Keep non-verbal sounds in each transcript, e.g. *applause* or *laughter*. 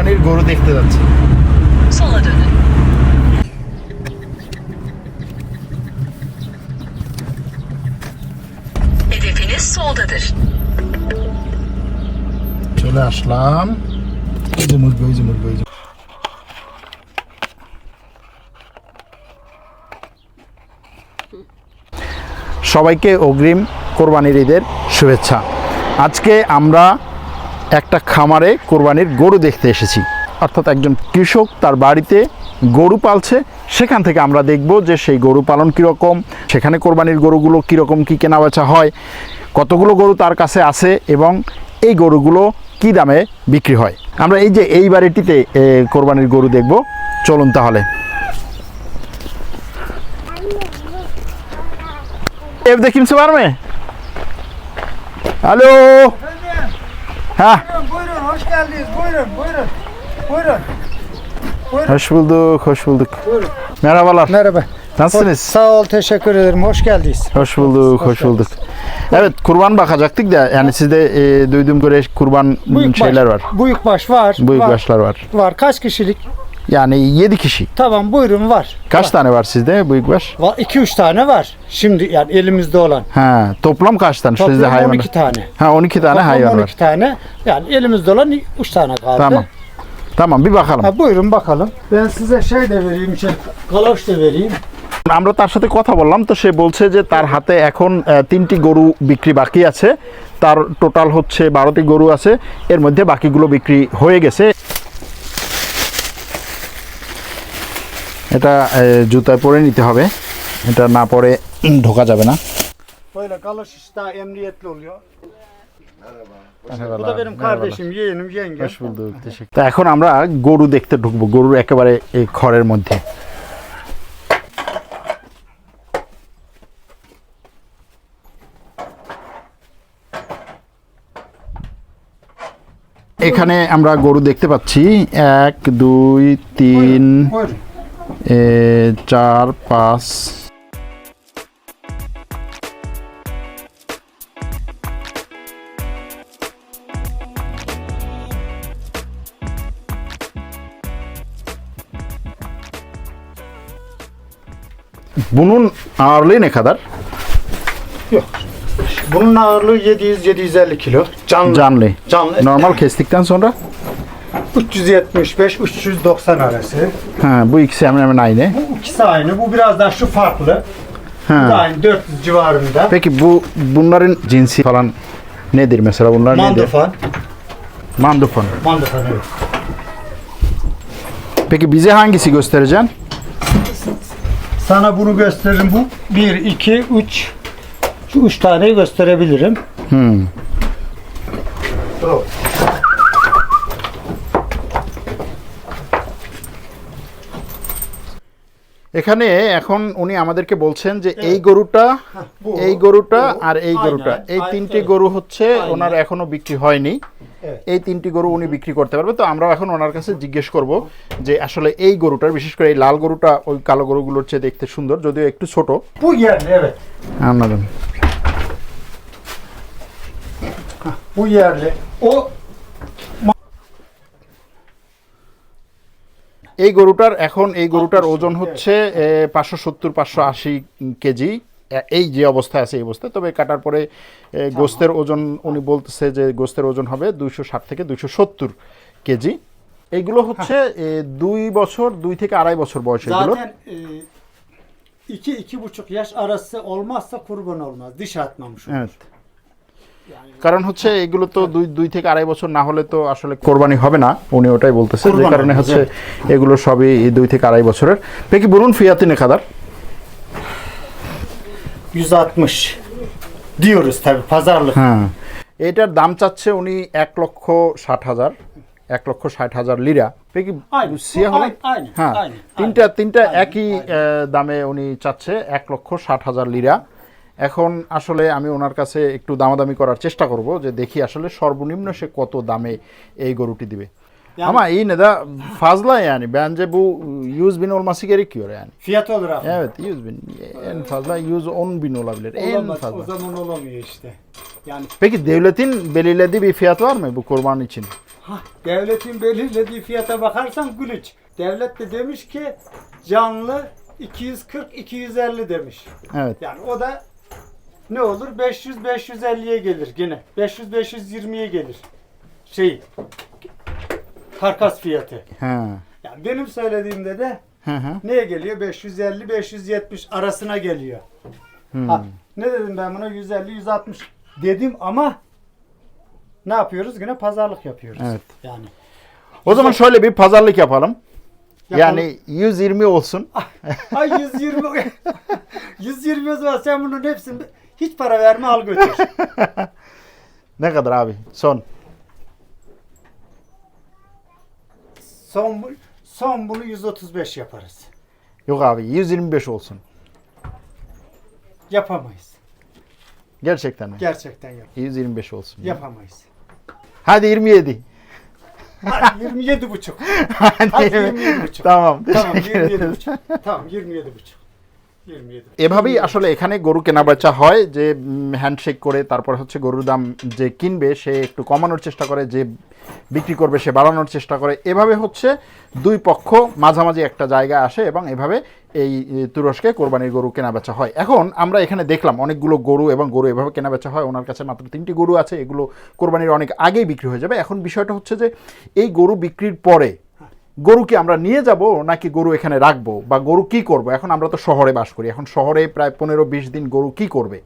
কোরবানির গরু দেখতে যাচ্ছি। Soldadır. চলে আসলাম। এই যে মুরগি ওই যে মুরগি ওই যে সবাইকে অগ্রিম কোরবানির ঈদের শুভেচ্ছা। আজকে আমরা একটা খামারে কোরবানির গরু দেখতে এসেছি। অর্থাৎ একজন কৃষক তার বাড়িতে গরু পালছে, সেখান থেকে আমরা দেখব যে সেই গরু পালন কীরকম, সেখানে কোরবানির গরুগুলো কীরকম, কী কেনাবেচা হয়, কতগুলো গরু তার কাছে আছে এবং এই গরুগুলো কী দামে বিক্রি হয়। আমরা এই যে এই বাড়িটিতে কোরবানির গরু দেখব। চলুন তাহলে। Evde kimse var mı? Ha, Buyurun hoş geldiniz. Buyurun buyurun. Buyurun. hoş bulduk, hoş bulduk. Buyurun. Merhabalar. Merhaba. Nasılsınız? Sağ ol teşekkür ederim. Hoş geldiniz. Hoş bulduk, hoş bulduk. Evet, kurban bakacaktık da yani sizde e, duyduğum göre kurban şeyler var. Büyük baş var. Büyük var, başlar var. Var. Kaç kişilik? Yani 7 kişi. Tamam buyurun var. Kaç var. tane var sizde büyük baş? 2-3 tane var. Şimdi yani elimizde olan. Ha, toplam kaç tane toplam sizde Toplam hayvan? 12 tane. Ha 12 tane Toplam hayvan 12 var. tane. Yani elimizde olan 3 tane kaldı. Tamam. Tamam bir bakalım. Ha, buyurun bakalım. Ben size şey de vereyim. Şey, kaloş da vereyim. আমরা তার সাথে কথা বললাম তো সে বলছে যে তার হাতে এখন তিনটি গরু বিক্রি বাকি আছে তার টোটাল হচ্ছে বারোটি গরু আছে এর মধ্যে বাকিগুলো বিক্রি হয়ে গেছে এটা জুতায় পরে নিতে হবে। এটা না পরে ঢোকা যাবে না। এখন আমরা গরু দেখতে ঢুকবো গরুর একেবারে এই খড়ের মধ্যে। এখানে আমরা গরু দেখতে পাচ্ছি। এক দুই তিন। চার পাঁচ Bunun ağırlığı ne kadar? Yok. Bunun ağırlığı 700-750 kilo. Canlı. Canlı. Canlı. Normal kestikten sonra 375-390 arası. ha, bu ikisi hemen hemen aynı. Bu ikisi aynı. Bu biraz daha şu farklı. Bu da Ha. aynı 400 civarında. Peki bu bunların cinsi falan nedir mesela bunlar nedir? Mandofan. Mandofan evet. Peki bize hangisi göstereceksin? Sana bunu gösteririm bu. 1, 2, 3. Şu 3 taneyi gösterebilirim. Hmm. Bravo. এখানে এখন উনি আমাদেরকে বলছেন যে এই গরুটা এই গরুটা আর এই গরুটা। এই তিনটি গরু হচ্ছে ওনার এখনও বিক্রি হয়নি। এই তিনটি গরু উনি বিক্রি করতে পারবে। তো আমরা এখন ওনার কাছে জিজ্ঞেস করব যে আসলে এই গরুটার বিশেষ করে এই লাল গরুটা ওই কালো গরুগুলোর চেয়ে দেখতে সুন্দর যদিও একটু ছোট। Bu এই গরুটার এখন এই গরুটার ওজন হচ্ছে পাঁচশো সত্তর পাঁচশো আশি কেজি এই যে অবস্থায় আছে এই অবস্থায় তবে কাটার পরে গোস্তের ওজন উনি বলতেছে যে গোস্তের ওজন হবে দুইশো ষাট থেকে দুইশো সত্তর কেজি এইগুলো হচ্ছে দুই বছর দুই থেকে আড়াই বছর বয়স এগুলো iki iki buçuk yaş arası olmazsa kurban olmaz. Diş atmamış olur. Evet. কারণ হচ্ছে এগুলো তো দুই দুই থেকে আড়াই বছর না হলে তো আসলে কোরবানি হবে না উনি ওটাই বলতেছে যে কারণে হচ্ছে এগুলো সবই দুই থেকে আড়াই বছরের। পেকি বলুন ফিয়াতি নে খাদার 160 diyoruz tabi pazarlık. হ্যাঁ। এটার দাম চাচ্ছে উনি এক লক্ষ ষাট হাজার এক লক্ষ ষাট হাজার লিরা। পেকি সিয়া হলে aynı, aynı, হ্যাঁ তিনটা তিনটা একই দামে উনি চাচ্ছে এক লক্ষ ষাট হাজার লিরা। এখন আসলে আমি ওনার কাছে একটু দামাদামি করার চেষ্টা করব যে দেখি আসলে সর্বনিম্ন সে কত দামে এই gururti dibi. Ama yine de fazla yani. Bence bu 100 bin olması gerekiyor yani. Fiyat olarak. mı? Evet 100 bin. En fazla 110 bin olabilir. En Olamaz. O fazla. zaman olamıyor işte. Yani Peki devletin belirlediği bir fiyat var mı bu kurban için? Hah, devletin belirlediği fiyata bakarsan gülüç. Devlet de demiş ki canlı 240-250 demiş. Evet. Yani o da ne olur? 500-550'ye gelir gene. 500-520'ye gelir. Şey, karkas fiyatı. He. Yani benim söylediğimde de Hı hı. neye geliyor? 550-570 arasına geliyor. Hmm. Ha, ne dedim ben buna? 150-160 dedim ama ne yapıyoruz? Yine pazarlık yapıyoruz. Evet. Yani. O zaman şöyle bir pazarlık yapalım. Yapalım. Yani 120 olsun. Ay 120 120 *laughs* o zaman sen bunun hepsini hiç para verme al götür. *laughs* Ne kadar abi? Son. Son bu- son bunu 135 yaparız. Yok abi 125 olsun. Yapamayız. Gerçekten mi? Gerçekten yap. 125 olsun. Yapamayız. Hadi 27. Hadi 27 buçuk. *laughs* Hadi Hadi 27 buçuk. Tamam. Tamam teşekkür 27 ederim. buçuk. Tamam 27 buçuk. 27 buçuk. এভাবেই আসলে এখানে গরু কেনা বেচা হয়, যে handshake করে তারপর হচ্ছে গরুর দাম যে কিনবে, সে একটু কমানোর চেষ্টা করে, যে বিক্রি করবে, সে বাড়ানোর চেষ্টা করে। এভাবে হচ্ছে দুই পক্ষ মাঝামাঝি একটা জায়গায় আসে এবং এভাবে এই তুরস্কে কোরবানির গরু কেনা বেচা হয়। এখন আমরা এখানে দেখলাম অনেকগুলো গরু এবং গরু এভাবে কেনা বেচা হয়। ওনার কাছে মাত্র তিনটি গরু আছে। এগুলো কোরবানির অনেক আগেই বিক্রি হয়ে যাবে। এখন বিষয়টা হচ্ছে যে, এই গরু বিক্রির পরে গরু কি আমরা নিয়ে যাব নাকি গরু এখানে রাখব? বা গরু কি করব? এখন আমরা তো শহরে বাস করি। এখন শহরে প্রায় পনেরো বিশ দিন গরু কি করবে?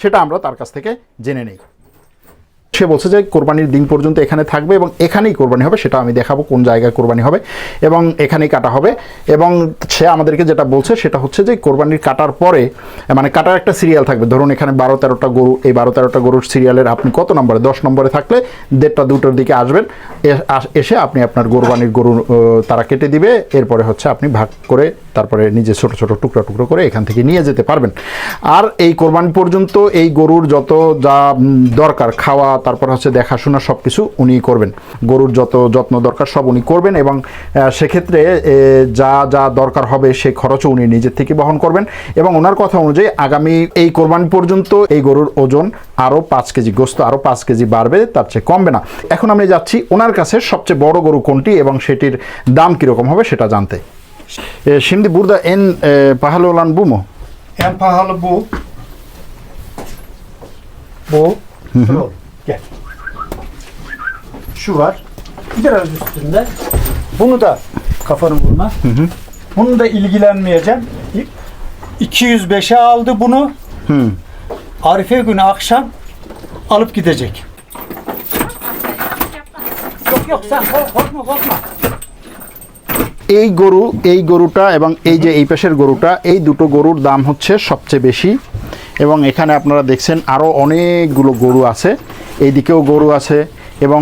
সেটা আমরা তার কাছ থেকে জেনে নেই। সে বলছে যে কোরবানির দিন পর্যন্ত এখানে থাকবে এবং এখানেই কোরবানি হবে, সেটা আমি দেখাবো কোন জায়গায় কোরবানি হবে এবং এখানেই কাটা হবে। এবং সে আমাদেরকে যেটা বলছে সেটা হচ্ছে যে কোরবানির কাটার পরে মানে কাটার একটা সিরিয়াল থাকবে। ধরুন এখানে বারো তেরোটা গরু, এই বারো তেরোটা গরুর সিরিয়ালের আপনি কত নম্বরে? দশ নম্বরে থাকলে দেড়টা দুটোর দিকে আসবেন এসে আপনি আপনার কোরবানির গরু তারা কেটে দিবে, এরপরে হচ্ছে আপনি ভাগ করে তারপরে নিজে ছোট ছোট টুকরো টুকরো করে এখান থেকে নিয়ে যেতে পারবেন। আর এই কোরবানি পর্যন্ত এই গরুর যত যা দরকার, খাওয়া, তারপর হচ্ছে দেখাশোনা সব কিছু উনি করবেন। গরুর যত যত্ন দরকার সব উনি করবেন এবং সেক্ষেত্রে যা যা দরকার হবে সেই খরচও উনি নিজের থেকে বহন করবেন এবং ওনার কথা অনুযায়ী আগামী এই কোরবানি পর্যন্ত এই গরুর ওজন আরও পাঁচ কেজি, গোস্ত আরও পাঁচ কেজি বাড়বে, তার চেয়ে কমবে না। এখন আমি যাচ্ছি, ওনার কাছে সবচেয়ে বড় গরু কোনটি এবং সেটির দাম কীরকম হবে সেটা জানতে। E, şimdi burada en e, pahalı olan bu mu? En pahalı bu. Bu. Dur oğlum, Gel. Şu var. Biraz üstünde. Bunu da kafanı vurma. Bunu da ilgilenmeyeceğim. 205'e aldı bunu. Arife günü akşam alıp gidecek. Yok yok sen kork- korkma korkma. এই গরু এই গরুটা এবং এই যে এই পাশের গরুটা এই দুটো গরুর দাম হচ্ছে সবচেয়ে বেশি। এবং এখানে আপনারা দেখছেন আরও অনেকগুলো গরু আছে। এই দিকেও গরু আছে এবং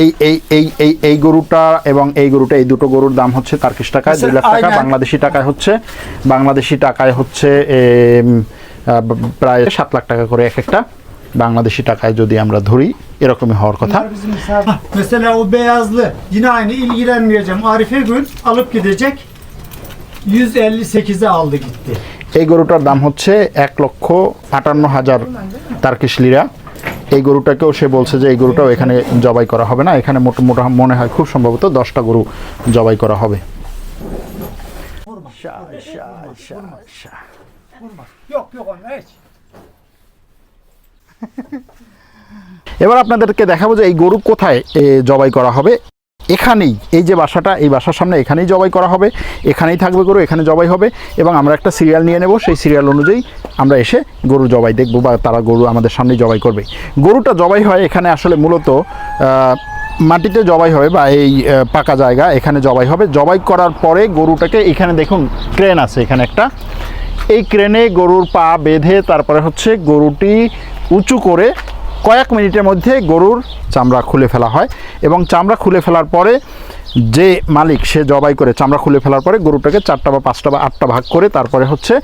এই এই এই এই এই গরুটা এবং এই গরুটা এই দুটো গরুর দাম হচ্ছে তার্কিশ টাকায় দুই লাখ টাকা বাংলাদেশি টাকায় হচ্ছে। বাংলাদেশি টাকায় হচ্ছে প্রায় সাত লাখ টাকা করে এক একটা। বাংলাদেশি টাকায় যদি আমরা ধরি এরকমই হওয়ার কথা Bunlar bizim misafir. Hah, Mesela o beyazlı yine aynı ilgilenmeyeceğim. Arife gün alıp gidecek. 158'e aldı gitti. এই গরুটার দাম হচ্ছে এক লক্ষ আটান্ন হাজার তার্কিশ লিরা এই গরুটাকেও সে বলছে যে এই গরুটাও এখানে জবাই করা হবে না এখানে মোটা মোটা মনে হয় খুব সম্ভবত দশটা গরু জবাই করা হবে Yok yok onu hiç. *laughs* এবার আপনাদেরকে দেখাবো যে এই গরু কোথায় জবাই করা হবে। এখানেই, এই যে বাসাটা, এই বাসার সামনে এখানেই জবাই করা হবে। এখানেই থাকবে গরু, এখানে জবাই হবে। এবং আমরা একটা সিরিয়াল নিয়ে নেব। সেই সিরিয়াল অনুযায়ী আমরা এসে গরু জবাই দেখব বা তারা গরু আমাদের সামনেই জবাই করবে। গরুটা জবাই হয় এখানে আসলে মূলত মাটিতে জবাই হবে বা এই পাকা জায়গা এখানে জবাই হবে। জবাই করার পরে গরুটাকে এখানে দেখুন, ক্রেন আছে এখানে একটা। এই ক্রেনে গরুর পা বেঁধে তারপরে হচ্ছে গরুটি উঁচু করে কয়েক মিনিটের মধ্যে গরুর চামড়া খুলে ফেলা হয় এবং চামড়া খুলে ফেলার পরে যে মালিক, সে জবাই করে চামড়া খুলে ফেলার পরে গরুটাকে চারটা বা পাঁচটা বা আটটা ভাগ করে তারপরে হচ্ছে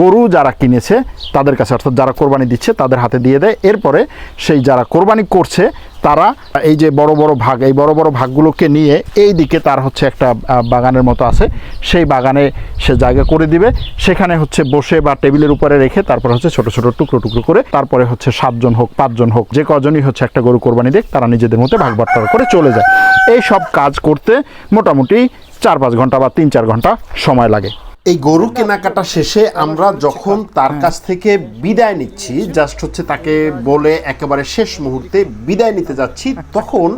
গরু যারা কিনেছে তাদের কাছে, অর্থাৎ যারা কোরবানি দিচ্ছে তাদের হাতে দিয়ে দেয়। এরপরে সেই যারা কোরবানি করছে তারা এই যে বড় বড় ভাগ, এই বড় বড় ভাগগুলোকে নিয়ে এই দিকে তার হচ্ছে একটা বাগানের মতো আছে। সেই বাগানে সে জায়গা করে দিবে। সেখানে হচ্ছে বসে বা টেবিলের উপরে রেখে তারপরে হচ্ছে ছোট ছোট টুকরো টুকরো করে তারপরে হচ্ছে সাতজন হোক, পাঁচজন হোক, যে কজনই হচ্ছে একটা গরু কোরবানি দেখ, তারা নিজেদের মধ্যে ভাগ বাট্টারা করে চলে যায়। এই সব কাজ করতে মোটামুটি চার, পাঁচ ঘণ্টা বা তিন, চার ঘণ্টা সময় লাগে। এই গরু কেনাকাটা শেষে আমরা যখন তার কাছ থেকে বিদায় নিচ্ছি জাস্ট হচ্ছে তাকে বলে একেবারে শেষ মুহূর্তে বিদায় নিতে যাচ্ছি তখন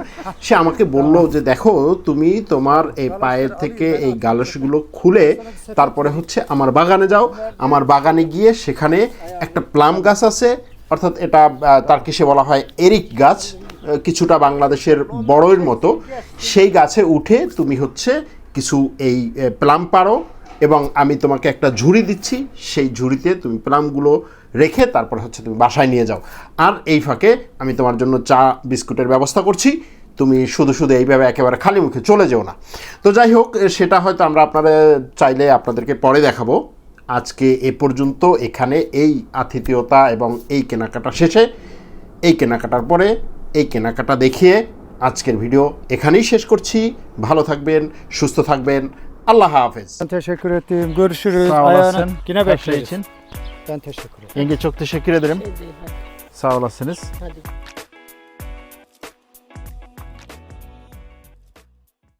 সে আমাকে বলল যে দেখো তুমি তোমার এই পায়ের থেকে এই গালসগুলো খুলে তারপরে হচ্ছে আমার বাগানে যাও। আমার বাগানে গিয়ে সেখানে একটা প্লাম গাছ আছে অর্থাৎ এটা তার কিসে বলা হয় এরিক গাছ কিছুটা বাংলাদেশের বড়ইর মতো। সেই গাছে উঠে তুমি হচ্ছে কিছু এই প্লাম পারো এবং আমি তোমাকে একটা ঝুড়ি দিচ্ছি, সেই ঝুড়িতে তুমি প্লামগুলো রেখে তারপর হচ্ছে তুমি বাসায় নিয়ে যাও। আর এই ফাঁকে আমি তোমার জন্য চা, বিস্কুটের ব্যবস্থা করছি। তুমি শুধু শুধু এইভাবে একেবারে খালি মুখে চলে যেও না। তো যাই হোক, সেটা হয়তো আমরা আপনারা চাইলে আপনাদেরকে পরে দেখাবো। আজকে এ পর্যন্ত এখানে এই আতিথেয়তা এবং এই কেনাকাটা শেষে। এই কেনাকাটার পরে এই কেনাকাটা দেখিয়ে আজকের ভিডিও এখানেই শেষ করছি। ভালো থাকবেন, সুস্থ থাকবেন। Allah hafız. Ben teşekkür ettim. Görüşürüz. Sağ olasın. Ayağına. Yine Her şey için. Ben teşekkür ederim. Yenge çok teşekkür ederim. Şey Sağ olasınız. Hadi.